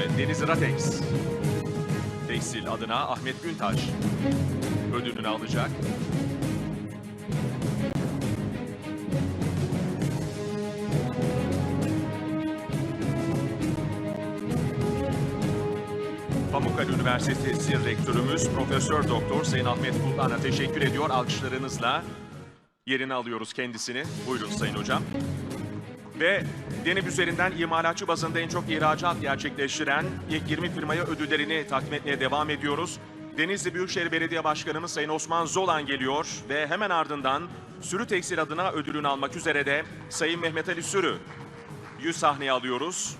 e, Deniz Ratex. Tekstil adına Ahmet Güntaş ödülünü alacak. Pamukkale Üniversitesi Rektörümüz Profesör Doktor Sayın Ahmet Kultan'a teşekkür ediyor. Alkışlarınızla yerine alıyoruz kendisini. Buyurun Sayın Hocam. Ve Denip üzerinden imalatçı bazında en çok ihracat gerçekleştiren ilk 20 firmaya ödüllerini takdim etmeye devam ediyoruz. Denizli Büyükşehir Belediye Başkanımız Sayın Osman Zolan geliyor ve hemen ardından Sürü Tekstil adına ödülünü almak üzere de Sayın Mehmet Ali Sürü 100 sahneye alıyoruz.